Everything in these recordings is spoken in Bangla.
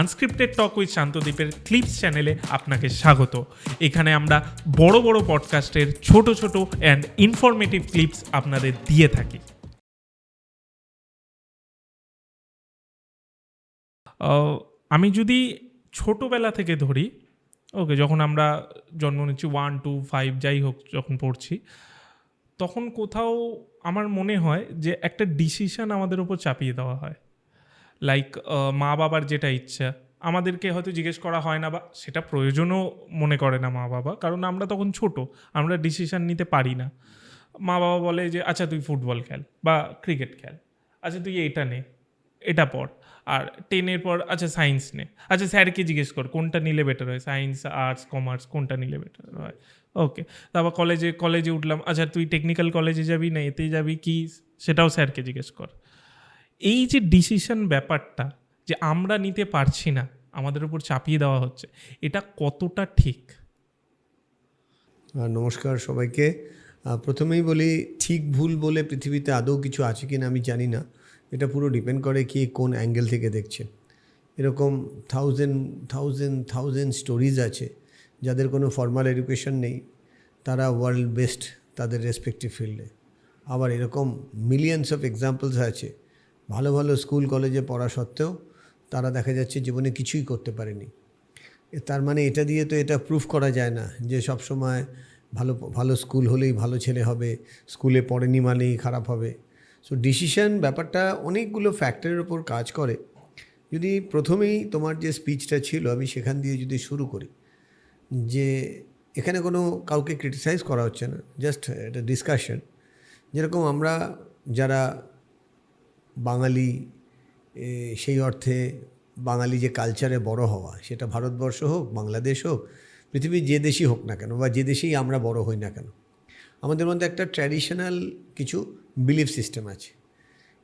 আনস্ক্রিপ্টেড টক উইথ শান্তদ্বীপের ক্লিপস চ্যানেলে আপনাকে স্বাগত। এখানে আমরা বড় বড় পডকাস্টের ছোট ছোট অ্যান্ড ইনফরমেটিভ ক্লিপস আপনাদের দিয়ে থাকি। আমি যদি ছোটোবেলা থেকে ধরি, ওকে, যখন আমরা জন্ম নিচ্ছি ওয়ান টু ফাইভ যাই হোক, যখন পড়ছি, তখন কোথাও আমার মনে হয় যে একটা ডিসিশন আমাদের উপর চাপিয়ে দেওয়া হয়। লাইক মা বাবার যেটা ইচ্ছা। আমাদেরকে হয়তো জিজ্ঞেস করা হয় না বা সেটা প্রয়োজনও মনে করে না মা বাবা কারণ আমরা তখন ছোট, আমরা ডিসিশন নিতে পারি না। মা বাবা বলে যে আচ্ছা তুই ফুটবল খেল বা ক্রিকেট খেল। আচ্ছা তুই এটা নে, এটা পড়। আর টেনের পর আচ্ছা সায়েন্স নে। আচ্ছা স্যারকে জিজ্ঞেস কর, কোনটা নিলে বেটার হয় সায়েন্স আর্টস কমার্স কোনটা নিলে বেটার হয়? ওকে তারপর কলেজে কলেজে উঠলাম আচ্ছা তুই টেকনিক্যাল কলেজে যাবি না, এতে যাবি, কি? সেটাও স্যারকে জিজ্ঞেস কর। এই যে ডিসিশন ব্যাপারটা যে আমরা নিতে পারছি না, আমাদের উপর চাপিয়ে দেওয়া হচ্ছে, এটা কতটা ঠিক? নমস্কার সবাইকে। প্রথমেই বলি, ঠিক ভুল বলে পৃথিবীতে আদৌ কিছু আছে কি না আমি জানি না। এটা পুরো ডিপেন্ড করে কি কোন অ্যাঙ্গেল থেকে দেখছে। এরকম থাউজেন্ড থাউজেন্ড থাউজেন্ড স্টোরিজ আছে, যাদের কোনো ফর্মাল এডুকেশন নেই, তারা ওয়ার্ল্ড বেস্ট তাদের রেসপেক্টিভ ফিল্ডে আবার এরকম মিলিয়ন্স অফ এক্সাম্পলস আছে ভালো ভালো স্কুল, কলেজে পড়া সত্ত্বেও তারা দেখা যাচ্ছে জীবনে কিছুই করতে পারেনি। তার মানে এটা দিয়ে তো এটা প্রুফ করা যায় না যে সব সময় ভালো ভালো স্কুল হলেই ভালো ছেলে হবে, স্কুলে পড়েনি মানেই খারাপ হবে। সো ডিসিশন ব্যাপারটা অনেকগুলো ফ্যাক্টরের ওপর কাজ করে। যদি প্রথমেই তোমার যে স্পিচটা ছিল, আমি সেখান দিয়ে যদি শুরু করি, যে এখানে কোনো কাউকে ক্রিটিসাইজ করা হচ্ছে না জাস্ট এটা ডিসকাশন যেরকম আমরা যারা বাঙালি সেই অর্থে বাঙালি যে কালচারে বড় হওয়া, সেটা ভারতবর্ষ হোক, বাংলাদেশ হোক, পৃথিবীর যে দেশই হোক না কেন বা যে দেশেই আমরা বড় হই না কেন, আমাদের মধ্যে একটা ট্র্যাডিশনাল কিছু বিলিফ সিস্টেম আছে।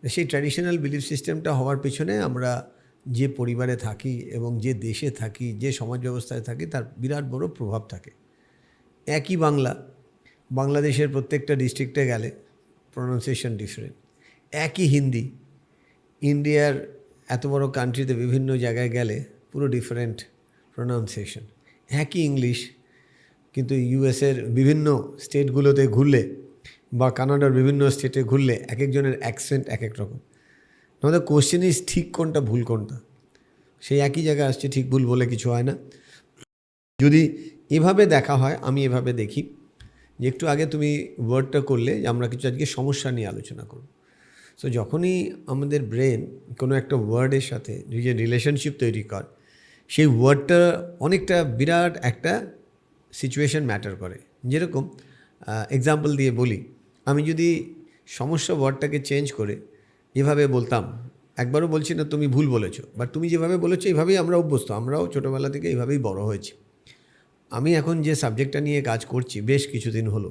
সেই ট্র্যাডিশনাল বিলিফ সিস্টেমটা হওয়ার পেছনে আমরা যে পরিবারে থাকি এবং যে দেশে থাকি, যে সমাজ ব্যবস্থায় থাকি, তার বিরাট বড় প্রভাব থাকে। একই বাংলা, বাংলাদেশের প্রত্যেকটা ডিস্ট্রিক্টে গেলে প্রনাউন্সিয়েশন ডিফারেন্ট একই হিন্দি ইন্ডিয়ার এত বড় কান্ট্রিতে বিভিন্ন জায়গায় গেলে পুরো ডিফারেন্ট প্রনাউন্সিয়েশন একই ইংলিশ কিন্তু ইউএসের বিভিন্ন স্টেটগুলোতে ঘুরলে বা কানাডার বিভিন্ন স্টেটে ঘুরলে এক একজনের অ্যাকসেন্ট এক এক রকম। আমাদের কোশ্চেন ইজ ঠিক কোনটা, ভুল কোনটা? সেই একই জায়গায় আসছে ঠিক ভুল বলে কিছু হয় না। যদি এভাবে দেখা হয়, আমি এভাবে দেখি। যে একটু আগে তুমি ওয়ার্ডটা করলে আমরা কিছু আজকে সমস্যা নিয়ে আলোচনা করব। সো যখনই আমাদের ব্রেন কোনো একটা ওয়ার্ডের সাথে নিজের রিলেশনশিপ তৈরি কর, সেই ওয়ার্ডটা অনেকটা বিরাট একটা সিচুয়েশন ম্যাটার করে। যেরকম এক্সাম্পল দিয়ে বলি, আমি যদি সমস্যা ওয়ার্ডটাকে চেঞ্জ করে এভাবে বলতাম, একবারও বলছি না তুমি ভুল বলেছ বাট তুমি যেভাবে বলেছ এইভাবেই আমরা অভ্যস্ত, আমরাও ছোটোবেলা থেকে এইভাবেই বড় হয়েছি। আমি এখন যে সাবজেক্টটা নিয়ে কাজ করছি, বেশ কিছুদিন হলো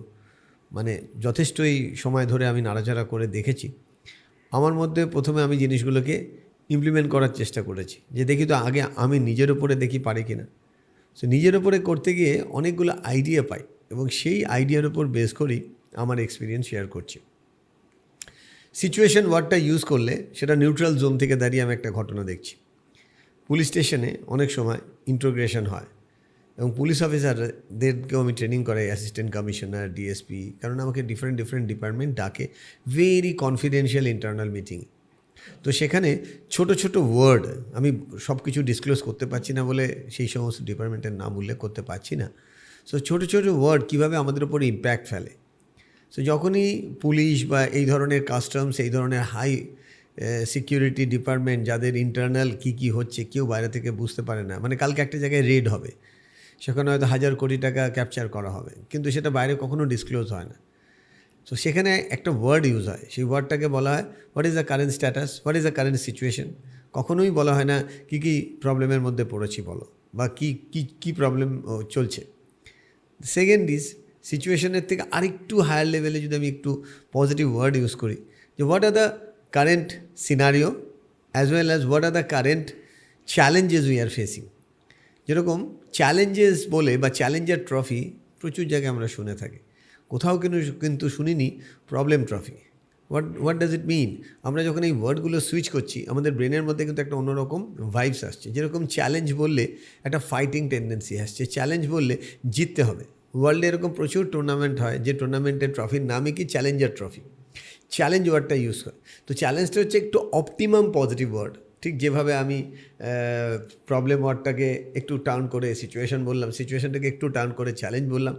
মানে যথেষ্টই সময় ধরে আমি নাড়াচাড়া করে দেখেছি আমার মধ্যে প্রথমে আমি জিনিসগুলোকে ইমপ্লিমেন্ট করার চেষ্টা করেছি। যে দেখি তো আগে আমি নিজের ওপরে দেখি পারি কিনা। সো নিজের ওপরে করতে গিয়ে অনেকগুলো আইডিয়া পাই এবং সেই আইডিয়ার ওপর বেস করেই আমার এক্সপিরিয়েন্স শেয়ার করছি। সিচুয়েশন ওয়ার্ডটা ইউজ করলে সেটা নিউট্রাল জোন থেকে দাঁড়িয়ে আমি একটা ঘটনা দেখছি। পুলিশ স্টেশনে অনেক সময় ইন্ট্রোগ্রেশন হয়। এবং পুলিশ অফিসারদেরকেও আমি ট্রেনিং করাই অ্যাসিস্ট্যান্ট কমিশনার ডিএসপি কারণ আমাকে ডিফারেন্ট ডিফারেন্ট ডিপার্টমেন্ট ডাকে ভেরি কনফিডেন্সিয়াল ইন্টারনাল মিটিং তো সেখানে ছোট ছোট ওয়ার্ড আমি সব কিছু ডিসক্লোজ করতে পারছি না বলে সেই সমস্ত ডিপার্টমেন্টের নাম উল্লেখ করতে পারছি না। সো ছোট ছোট ওয়ার্ড কীভাবে আমাদের উপরে ইম্প্যাক্ট ফেলে? সো যখনই পুলিশ বা এই ধরনের কাস্টমস এই ধরনের হাই সিকিউরিটি ডিপার্টমেন্ট যাদের ইন্টারনাল কী কী হচ্ছে, কেউ বাইরে থেকে বুঝতে পারে না। মানে কালকে একটা জায়গায় রেড হবে। সেখানে হয়তো হাজার কোটি টাকা ক্যাপচার করা হবে। কিন্তু সেটা বাইরে কখনো ডিসক্লোজ হয় না। সো সেখানে একটা ওয়ার্ড ইউজ হয়। সেই ওয়ার্ডটাকে বলা হয় what is the current status what is the current situation কখনোই বলা হয় না, কী কী প্রবলেমের মধ্যে পড়েছি বলো, বা কী কী কী প্রবলেম চলছে। সেকেন্ড ইজ সিচুয়েশনের থেকে আরেকটু হায়ার লেভেলে যদি আমি একটু পজিটিভ ওয়ার্ড ইউজ করি, যে what are the current scenario as well as what are the current challenges we are facing যেরকম চ্যালেঞ্জেস বলে বা চ্যালেঞ্জার ট্রফি প্রচুর জায়গায় আমরা শুনে থাকি। কোথাও কিন্তু কিন্তু শুনিনি problem trophy what what does it mean আমরা যখন এই ওয়ার্ডগুলো সুইচ করছি, আমাদের ব্রেনের মধ্যে কিন্তু একটা অন্যরকম ভাইবস আসছে। যেরকম চ্যালেঞ্জ বললে একটা ফাইটিং টেন্ডেন্সি আসছে। চ্যালেঞ্জ বললে জিততে হবে। ওয়ার্ল্ডে এরকম প্রচুর টুর্নামেন্ট হয়, যে টুর্নামেন্টের ট্রফির নামই কি? চ্যালেঞ্জার ট্রফি চ্যালেঞ্জ ওয়ার্ডটা ইউজ করে তো চ্যালেঞ্জটা হচ্ছে একটু অপটিমাম পজিটিভ ওয়ার্ড ঠিক যেভাবে আমি প্রবলেম ওয়ার্ডটাকে একটু টার্ন করে সিচুয়েশন বললাম সিচুয়েশনটাকে একটু টার্ন করে চ্যালেঞ্জ বললাম।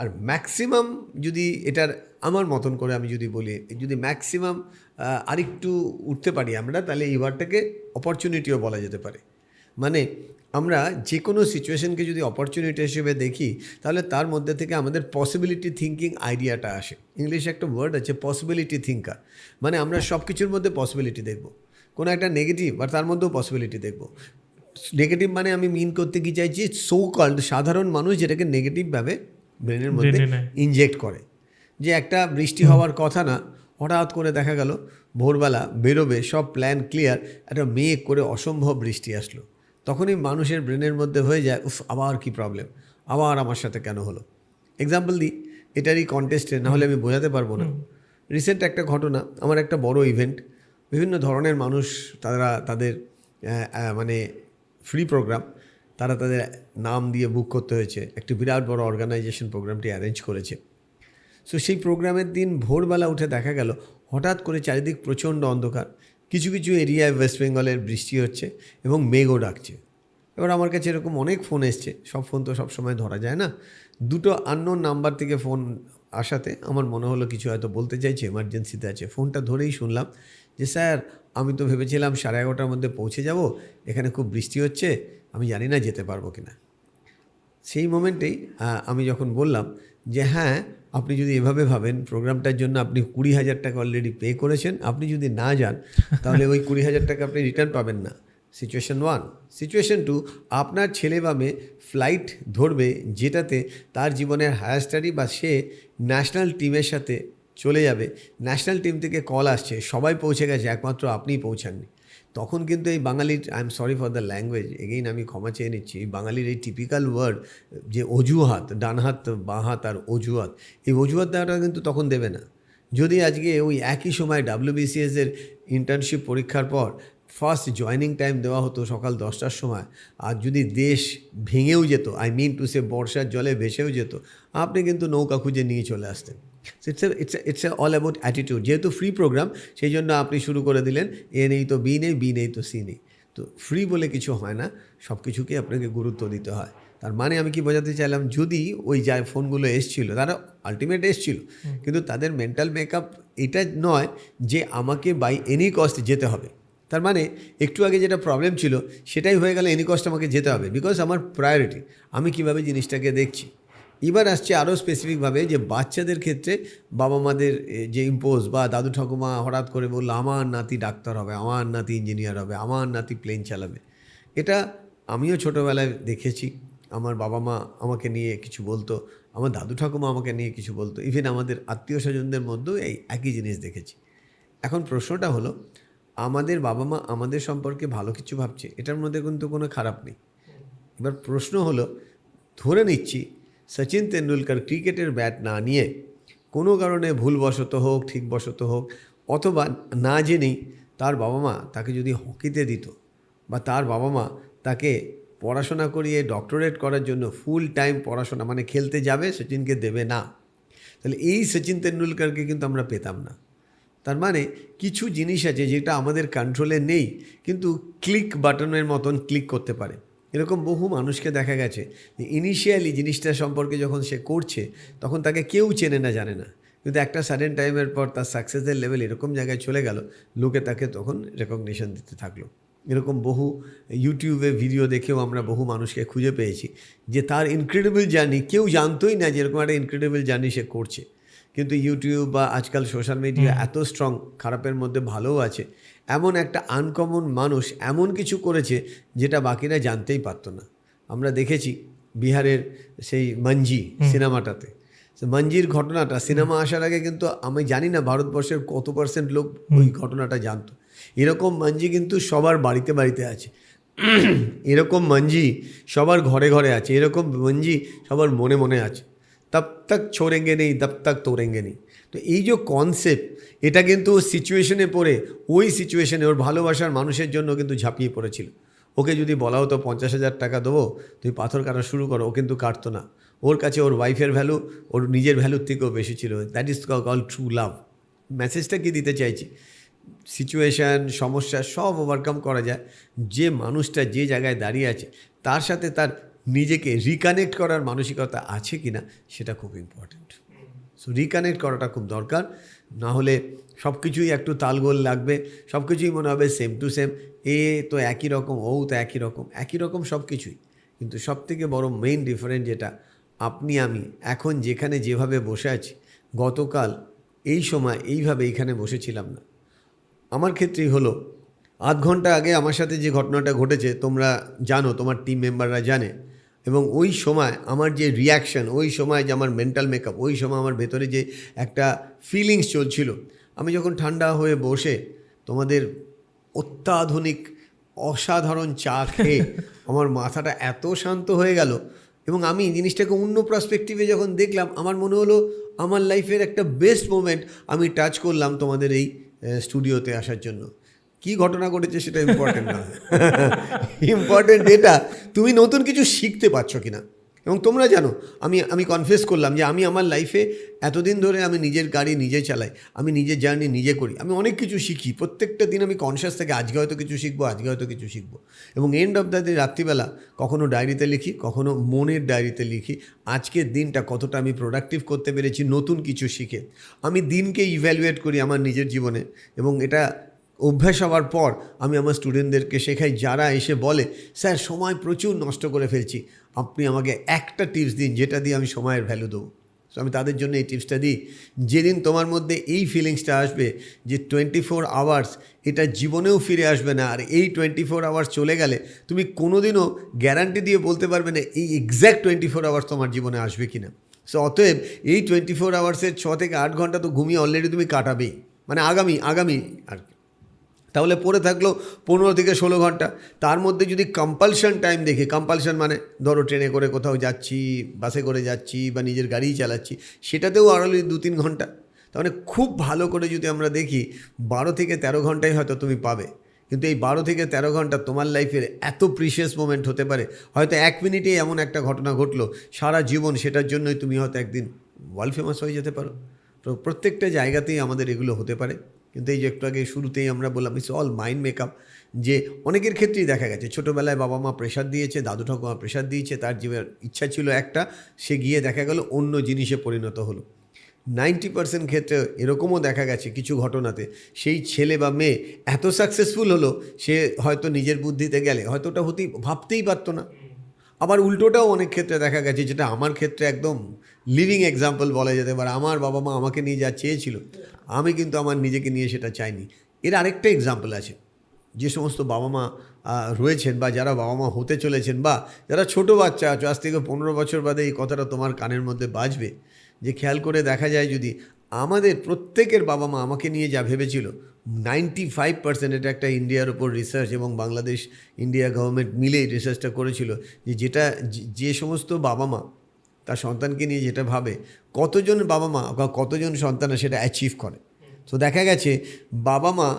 আর ম্যাক্সিমাম যদি এটার আমার মতন করে আমি যদি বলি, যদি ম্যাক্সিমাম আরেকটু উঠতে পারি আমরা, তাহলে এই ওয়ার্ডটাকে অপরচুনিটিও বলা যেতে পারে। মানে আমরা যে কোনো সিচুয়েশনকে যদি অপরচুনিটি হিসেবে দেখি, তাহলে তার মধ্যে থেকে আমাদের পসিবিলিটি থিঙ্কিং আইডিয়াটা আসে। ইংলিশে একটা ওয়ার্ড আছে পসিবিলিটি থিঙ্কার মানে আমরা সব কিছুর মধ্যে পসিবিলিটি দেখব। একটা নেগেটিভ আর তার মধ্যেও পসিবিলিটি দেখব। নেগেটিভ মানে আমি মিন করতে কি চাইছি? সো কল্ড সাধারণ মানুষ যেটাকে নেগেটিভভাবে ব্রেনের মধ্যে ইনজেক্ট করে। যে একটা বৃষ্টি হওয়ার কথা না হঠাৎ করে দেখা গেল ভোরবেলা বেরোবে সব প্ল্যান ক্লিয়ার একটা মেঘ করে অসম্ভব বৃষ্টি আসলো। তখনই মানুষের ব্রেনের মধ্যে হয়ে যায় উফ আবার কি প্রবলেম আবার আমার সাথে কেন হলো? এক্সাম্পল দিই এটারই কন্টেস্টে না হলে আমি বোঝাতে পারব না। রিসেন্ট একটা ঘটনা আমার একটা বড় ইভেন্ট বিভিন্ন ধরনের মানুষ তারা তাদের মানে ফ্রি প্রোগ্রাম তারা তাদের নাম দিয়ে বুক করতে হয়েছে। একটি বিরাট বড় অর্গানাইজেশন প্রোগ্রামটি অ্যারেঞ্জ করেছে। সো সেই প্রোগ্রামের দিন ভোরবেলা উঠে দেখা গেল, হঠাৎ করে চারিদিক প্রচণ্ড অন্ধকার। কিছু কিছু এরিয়ায় ওয়েস্ট বেঙ্গলের বৃষ্টি হচ্ছে এবং মেঘও ডাকছে। এবার আমার কাছে এরকম অনেক ফোন এসছে। সব ফোন তো সব সময় ধরা যায় না। দুটো আননোন নাম্বার থেকে ফোন আসাতে আমার মনে হলো কিছু হয়তো বলতে চাইছে এমার্জেন্সিতে আছে। ফোনটা ধরেই শুনলাম যে, স্যার, আমি তো ভেবেছিলাম সাড়ে এগারোটার মধ্যে পৌঁছে যাব, এখানে খুব বৃষ্টি হচ্ছে, আমি জানি না যেতে পারব কিনা। সেই মোমেন্টেই আমি যখন বললাম যে হ্যাঁ আপনি যদি এভাবে ভাবেন, প্রোগ্রামটার জন্য আপনি কুড়ি হাজার টাকা অলরেডি পে করেছেন, আপনি যদি না যান, তাহলে ওই কুড়ি হাজার টাকা আপনি রিটার্ন পাবেন না। সিচুয়েশন ওয়ান সিচুয়েশন টু আপনার ছেলে বা মেয়ে ফ্লাইট ধরবে যেটাতে তার জীবনের হায়ার স্টাডি বা সে ন্যাশনাল টিমের সাথে চলে যাবে। ন্যাশনাল টিম থেকে কল আসছে, সবাই পৌঁছে গেছে, একমাত্র আপনিই পৌঁছাননি। তখন কিন্তু এই বাঙালির I am sorry for the language again আমি ক্ষমা চেয়ে নিচ্ছি, এই বাঙালির এই টিপিক্যাল ওয়ার্ড যে অজুহাত, ডান হাত, বাঁ আর অজুহাত, এই অজুহাত দেওয়াটা কিন্তু তখন দেবে না। যদি আজকে ওই একই সময় ডাব্লিউবিসিএস এর ইন্টার্নশিপ পরীক্ষার পর ফার্স্ট জয়নিং টাইম দেওয়া হতো সকাল দশটার সময়, আর যদি দেশ ভেঙেও যেত আই মিন টু সে বর্ষার জলে ভেসেও যেত, আপনি কিন্তু নৌকা খুঁজে নিয়ে চলে আসতেন। It's it's it's all about attitude যেহেতু ফ্রি প্রোগ্রাম সেই জন্য আপনি শুরু করে দিলেন এ নেই তো বি নেই বি নেই তো সি নেই। তো ফ্রি বলে কিছু হয় না সব কিছুকে আপনাকে গুরুত্ব দিতে হয়। তার মানে আমি কি বোঝাতে চাইলাম যদি ওই যা ফোনগুলো এসছিল তারা আলটিমেট এসছিল কিন্তু তাদের মেন্টাল মেকআপ এটা নয় যে আমাকে বাই এনি কস্ট যেতে হবে। তার মানে একটু আগে যেটা প্রবলেম ছিল সেটাই হয়ে গেলে এনি কস্ট আমাকে যেতে হবে বিকজ আমার প্রায়োরিটি আমি কীভাবে জিনিসটাকে দেখছি? এবার আসছে আরও স্পেসিফিকভাবে যে বাচ্চাদের ক্ষেত্রে বাবা মাদের যে ইম্পোজ বা দাদু ঠাকুমা হঠাৎ করে বলল, আমার নাতি ডাক্তার হবে, আমার নাতি ইঞ্জিনিয়ার হবে, আমার নাতি প্লেন চালাবে। এটা আমিও ছোটোবেলায় দেখেছি। আমার বাবা মা আমাকে নিয়ে কিছু বলতো, আমার দাদু ঠাকুমা আমাকে নিয়ে কিছু বলতো ইভেন আমাদের আত্মীয় স্বজনদের মধ্যেও এই একই জিনিস দেখেছি। এখন প্রশ্নটা হলো, আমাদের বাবা মা আমাদের সম্পর্কে ভালো কিছু ভাবছে? এটার মধ্যে কিন্তু কোনো খারাপ নেই। এবার প্রশ্ন হলো, ধরে নিচ্ছি সচিন তেন্ডুলকার ক্রিকেটের ব্যাট না নিয়ে কোনো কারণে ভুলবশত হোক, ঠিকবশত হোক, অথবা না জেনেই তার বাবা মা তাকে যদি হকিতে দিত বা তার বাবা মা তাকে পড়াশোনা করিয়ে ডক্টরেট করার জন্য ফুল টাইম পড়াশোনা মানে খেলতে যাবে, সচিনকে দেবে না। তাহলে এই সচিন তেন্ডুলকারকে কিন্তু আমরা পেতাম না। তার মানে কিছু জিনিস আছে যেটা আমাদের কন্ট্রোলে নেই, কিন্তু ক্লিক বাটনের মতন ক্লিক করতে পারে। এরকম বহু মানুষকে দেখা গেছে যে ইনিশিয়ালি জিনিসটা সম্পর্কে যখন সে করছে তখন তাকে কেউ চেনে না জানে না। কিন্তু একটা সাডেন টাইমের পর তার সাকসেসের লেভেল এরকম জায়গায় চলে গেল লোকে তাকে তখন রেকগনিশন দিতে থাকল। এরকম বহু ইউটিউবে ভিডিও দেখেও আমরা বহু মানুষকে খুঁজে পেয়েছি যে তার ইনক্রেডিবল জার্নি কেউ জানতোই না যে এরকম একটা ইনক্রেডিবল জার্নি সে করছে। কিন্তু ইউটিউব বা আজকাল সোশ্যাল মিডিয়া এত স্ট্রং খারাপের মধ্যে ভালোও আছে। এমন একটা আনকমন মানুষ এমন কিছু করেছে যেটা বাকিরা জানতেই পারতো না। আমরা দেখেছি বিহারের সেই মঞ্জি সিনেমাটাতে। মঞ্জির ঘটনাটা সিনেমা আসার আগে কিন্তু আমি জানি না ভারতবর্ষের কত পার্সেন্ট লোক ওই ঘটনাটা জানতো। এরকম মঞ্জি কিন্তু সবার বাড়িতে বাড়িতে আছে। এরকম মঞ্জি সবার ঘরে ঘরে আছে। এরকম মঞ্জি সবার মনে মনে আছে। তব তক ছোড়েঙ্গে নেই তব তক তোড়েঙ্গে নেই তো এই যে কনসেপ্ট এটা কিন্তু সিচুয়েশনে পড়ে, ওই সিচুয়েশনে ওর ভালোবাসার মানুষের জন্য কিন্তু ঝাঁপিয়ে পড়েছিল। ওকে যদি বলা হতো পঞ্চাশ হাজার টাকা দেবো তুমি পাথর কাটা শুরু করো, ও কিন্তু কাটতো না। ওর কাছে ওর ওয়াইফের ভ্যালু ওর নিজের ভ্যালুর থেকেও বেশি ছিল। That is call true love মেসেজটা কি দিতে চাইছি? সিচুয়েশান সমস্যা সব ওভারকাম করা যায়। যে মানুষটা যে জায়গায় দাঁড়িয়ে আছে, তার সাথে তার নিজেকে রিকানেক্ট করার মানসিকতা আছে কি না সেটা খুব ইম্পর্ট্যান্ট সো রিকানেক্ট করাটা খুব দরকার। না হলে সব কিছুই একটু তালগোল লাগবে সব কিছুই মনে হবে সেম টু সেম এ তো একই রকম, ও তো একই রকম একই রকম সব কিছুই কিন্তু সব থেকে বড় মেইন ডিফারেন্ট যেটা, আপনি, আমি এখন যেখানে যেভাবে বসে আছি, গতকাল এই সময় এইভাবে এইখানে বসেছিলাম না। আমার ক্ষেত্রেই হলো, আধ ঘণ্টা আগে আমার সাথে যে ঘটনাটা ঘটেছে, তোমরা জানো, তোমার টিম মেম্বাররা জানে। এবং ওই সময় আমার যে রিয়াকশন ওই সময় যে আমার মেন্টাল মেকআপ ওই সময় আমার ভেতরে যে একটা ফিলিংস চলছিল আমি যখন ঠান্ডা হয়ে বসে তোমাদের অত্যাধুনিক অসাধারণ চা খেয়ে আমার মাথাটা এত শান্ত হয়ে গেল এবং আমি জিনিসটাকে অন্য পার্সপেক্টিভে যখন দেখলাম আমার মনে হলো আমার লাইফের একটা বেস্ট মোমেন্ট আমি টাচ করলাম তোমাদের এই স্টুডিওতে আসার জন্য। কি ঘটনা ঘটেছে সেটা ইম্পর্টেন্ট না। ইম্পর্টেন্ট এটা তুমি নতুন কিছু শিখতে পারছ কিনা। এবং তোমরা জানো, আমি আমি কনফেস করলাম যে আমি আমার লাইফে এতদিন ধরে আমি নিজের গাড়ি নিজে চালাই, আমি নিজের জার্নি নিজে করি। আমি অনেক কিছু শিখি, প্রত্যেকটা দিন আমি কনসিয়াস থেকে আজকে হয়তো কিছু শিখব, আজকে হয়তো কিছু শিখব। এবং এন্ড অফ দ্য ডে রাত্রিবেলা কখনো ডায়েরিতে লিখি, কখনো মনের ডায়েরিতে লিখি, আজকের দিনটা কতটা আমি প্রোডাক্টিভ করতে পেরেছি, নতুন কিছু শিখে। আমি দিনকে ইভ্যালুয়েট করি আমার নিজের জীবনে, এবং এটা অভ্যাস হওয়ার পর আমি আমার স্টুডেন্টদেরকে শেখাই, যারা এসে বলে, স্যার, সময় প্রচুর নষ্ট করে ফেলছি। আপনি আমাকে একটা টিপস দিন, যেটা দিয়ে আমি সময়ের ভ্যালু দেবো। সো আমি তাদের জন্য এই টিপসটা দিই। যেদিন তোমার মধ্যে এই ফিলিংসটা আসবে যে টোয়েন্টি ফোর আওয়ার্স এটা জীবনেও ফিরে আসবে না, আর এই টোয়েন্টি ফোর আওয়ার্স চলে গেলে তুমি কোনোদিনও গ্যারান্টি দিয়ে বলতে পারবে না এই এক্স্যাক্ট টোয়েন্টি ফোর আওয়ার্স তোমার জীবনে আসবে কি না সো অতএব এই টোয়েন্টি ফোর আওয়ার্সের ছ থেকে আট ঘণ্টা তো ঘুমিয়ে অলরেডি তুমি কাটাবেই। মানে আগামী আগামী আর কি। তাহলে পড়ে থাকল পনেরো থেকে ষোলো ঘণ্টা। তার মধ্যে যদি কম্পালশন টাইম দেখি কম্পালশন মানে ধরো ট্রেনে করে কোথাও যাচ্ছি, বাসে করে যাচ্ছি বা নিজের গাড়িই চালাচ্ছি, সেটাতেও আরও দু তিন ঘণ্টা। তার মানে খুব ভালো করে যদি আমরা দেখি, বারো থেকে তেরো ঘন্টাই হয়তো তুমি পাবে। কিন্তু এই বারো থেকে তেরো ঘণ্টা তোমার লাইফের এত প্রিশিয়াস মোমেন্ট হতে পারে। হয়তো এক মিনিটেই এমন একটা ঘটনা ঘটলো, সারা জীবন সেটার জন্যই তুমি হয়তো একদিন ওয়ার্ল্ড ফেমাস হয়ে যেতে পারো। তো প্রত্যেকটা জায়গাতেই আমাদের এগুলো হতে পারে। কিন্তু এই যে একটু আগে শুরুতেই আমরা বললাম ইটস অল মাইন্ড মেকআপ যে অনেকের ক্ষেত্রেই দেখা গেছে, ছোটোবেলায় বাবা মা প্রেশার দিয়েছে, দাদু ঠাকুমা প্রেশার দিয়েছে, তার জীবনের ইচ্ছা ছিল একটা, সে গিয়ে দেখা গেল অন্য জিনিসে পরিণত হলো। নাইনটি পার্সেন্ট ক্ষেত্রে এরকমও দেখা গেছে কিছু ঘটনাতে, সেই ছেলে বা মেয়ে এত সাকসেসফুল হলো, সে হয়তো নিজের বুদ্ধিতে গেলে, হয়তো ওটা হতেই, ভাবতেই পারতো না। আবার উল্টোটাও অনেক ক্ষেত্রে দেখা গেছে, যেটা আমার ক্ষেত্রে একদম লিভিং এক্সাম্পল বলা যেতে পারে। আমার বাবা মা আমাকে নিয়ে যা চেয়েছিল, আমি কিন্তু আমার নিজেকে নিয়ে সেটা চাইনি। এর আরেকটা এক্সাম্পল আছে, যে সমস্ত বাবা মা রয়েছেন বা যারা বাবা মা হতে চলেছেন বা যারা ছোট বাচ্চা আছো, আজ থেকে পনেরো বছর বাদে এই কথাটা তোমার কানের মধ্যে বাজবে। যে খেয়াল করে দেখা যায় যদি আমাদের প্রত্যেকের বাবা মা আমাকে নিয়ে যা ভেবেছিল নাইনটি ফাইভ পার্সেন্ট এটা একটা ইন্ডিয়ার উপর রিসার্চ এবং বাংলাদেশ ইন্ডিয়া গভর্নমেন্ট মিলে রিসার্চটা করেছিল যে যেটা, যে- যে সমস্ত বাবা মা তার সন্তানকে নিয়ে যেটা ভাবে, কতজন বাবা মা বা কতজন সন্তান সেটা অ্যাচিভ করে। তো দেখা গেছে বাবা মা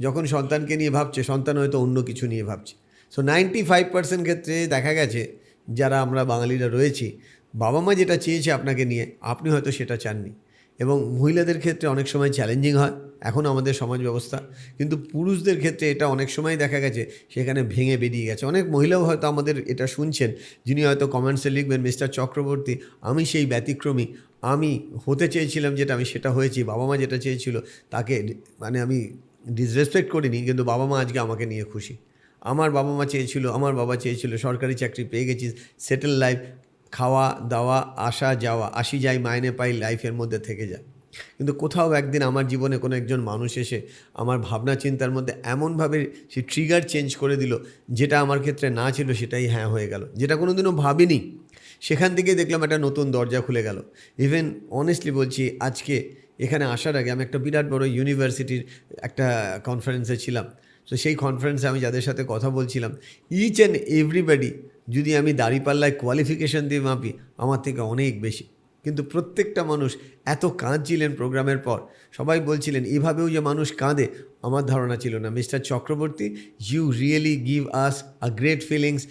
যখন সন্তানকে নিয়ে ভাবছে, সন্তান হয়তো অন্য কিছু নিয়ে ভাবছে। সো নাইনটি ফাইভ পার্সেন্ট ক্ষেত্রে দেখা গেছে যারা আমরা বাঙালিরা রয়েছি, বাবা মা যেটা চেয়েছে আপনাকে নিয়ে, আপনি হয়তো সেটা চাননি। এবং মহিলাদের ক্ষেত্রে অনেক সময় চ্যালেঞ্জিং হয়, এখন আমাদের সমাজ ব্যবস্থা। কিন্তু পুরুষদের ক্ষেত্রে এটা অনেক সময় দেখা গেছে, সেখানে ভেঙে বেরিয়ে গেছে। অনেক মহিলাও হয়তো আমাদের এটা শুনছেন, যিনি হয়তো কমেন্টসে লিখবেন মিস্টার চক্রবর্তী, আমি সেই ব্যতিক্রমী। আমি হতে চেয়েছিলাম যেটা, আমি সেটা হয়েছি, বাবা মা যেটা চেয়েছিল, তাকে মানে আমি ডিসরেসপেক্ট করিনি, কিন্তু বাবা মা আজকে আমাকে নিয়ে খুশি। আমার বাবা মা চেয়েছিল, আমার বাবা চেয়েছিল, সরকারি চাকরি পেয়ে গেছিস সেটেল লাইফ খাওয়া, দাওয়া, আসা, যাওয়া, আসি যাই, মাইনে পাই লাইফের মধ্যে থেকে যায়। কিন্তু কোথাও একদিন আমার জীবনে কোনো একজন মানুষ এসে আমার ভাবনা চিন্তার মধ্যে এমনভাবে সে ট্রিগার চেঞ্জ করে দিল, যেটা আমার ক্ষেত্রে না ছিল সেটাই হ্যাঁ হয়ে গেল। যেটা কোনো দিনও ভাবিনি। সেখান থেকে দেখলাম একটা নতুন দরজা খুলে গেল। ইভেন অনেস্টলি বলছি, আজকে এখানে আসার আগে আমি একটা বিরাট বড় ইউনিভার্সিটির একটা কনফারেন্সে ছিলাম। তো সেই কনফারেন্সে আমি যাদের সাথে কথা বলছিলাম ইচ অ্যান্ড এভরিবডি যদি আমি দাঁড়িপাল্লায় কোয়ালিফিকেশান দিয়ে মাপি, আমার থেকে অনেক বেশি। কিন্তু প্রত্যেকটা মানুষ এত কাঁদছিলেন প্রোগ্রামের পর, সবাই বলছিলেন, এভাবেও যে মানুষ কাঁদে? আমার ধারণা ছিল না। Mister Chakraborty you really give us a great feelings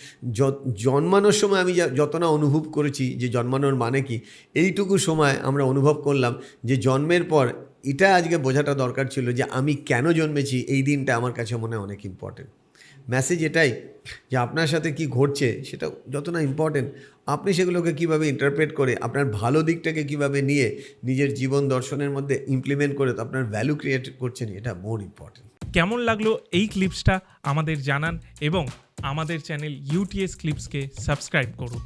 জন্মানোর সময় আমি যত না অনুভব করেছি যে জন্মানোর মানে কি, এইটুকু সময় আমরা অনুভব করলাম যে জন্মের পর এটা আজকে বোঝাটা দরকার ছিল যে আমি কেন জন্মেছি, এই দিনটা আমার কাছে মনে হয় অনেক ইম্পর্টেন্ট মেসেজ এটাই যে আপনার সাথে কি ঘটছে সেটা যত না ইম্পর্টেন্ট আপনি সেগুলোকে কীভাবে ইন্টারপ্রেট করে, আপনার ভালো দিকটাকে কীভাবে নিয়ে নিজের জীবন দর্শনের মধ্যে ইমপ্লিমেন্ট করে তো আপনার ভ্যালু ক্রিয়েট করছেন, এটা মোর ইম্পর্টেন্ট কেমন লাগল এই ক্লিপসটা আমাদের জানান এবং আমাদের চ্যানেল ইউটিএস ক্লিপসকে সাবস্ক্রাইব করুন।